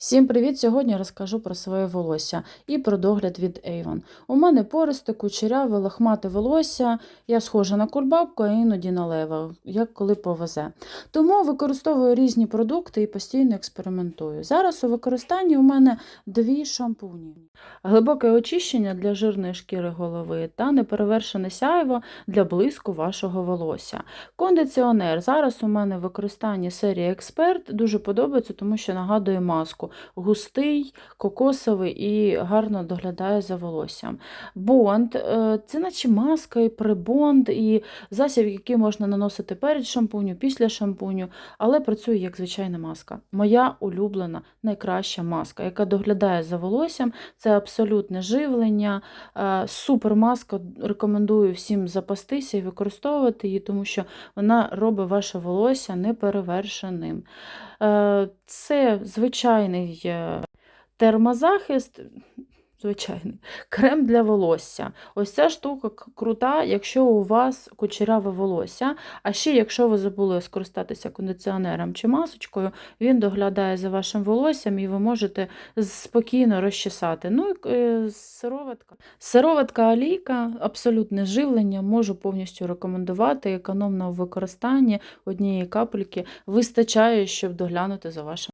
Всім привіт! Сьогодні розкажу про своє волосся і про догляд від Avon. У мене пористе, кучеряве, лохмате волосся, я схожа на кульбабку, а іноді на лева, як коли повезе. Тому використовую різні продукти і постійно експериментую. Зараз у використанні у мене дві шампуні. Глибоке очищення для жирної шкіри голови та неперевершене сяйво для блиску вашого волосся. Кондиціонер. Зараз у мене в використанні серії Експерт дуже подобається, тому що нагадує маску. Густий, кокосовий і гарно доглядає за волоссям. Бонд е, це наче маска і пребонд, і засіб, який можна наносити перед шампуню, після шампуню, але працює як звичайна маска. Моя улюблена, найкраща маска, яка доглядає за волоссям. Це абсолютне живлення, е, супер маска. Рекомендую всім запастися і використовувати її, тому що вона робить ваше волосся неперевершеним. Е, Це звичайний е, термозахист, звичайний крем для волосся. Ось ця штука крута, якщо у вас кучеряве волосся. А ще, якщо ви забули скористатися кондиціонером чи масочкою, він доглядає за вашим волоссям і ви можете спокійно розчесати. Ну і е, сироватка. Сироватка олійка, абсолютне живлення, можу повністю рекомендувати. Економна в використанні однієї капельки вистачає, щоб доглянути за вашим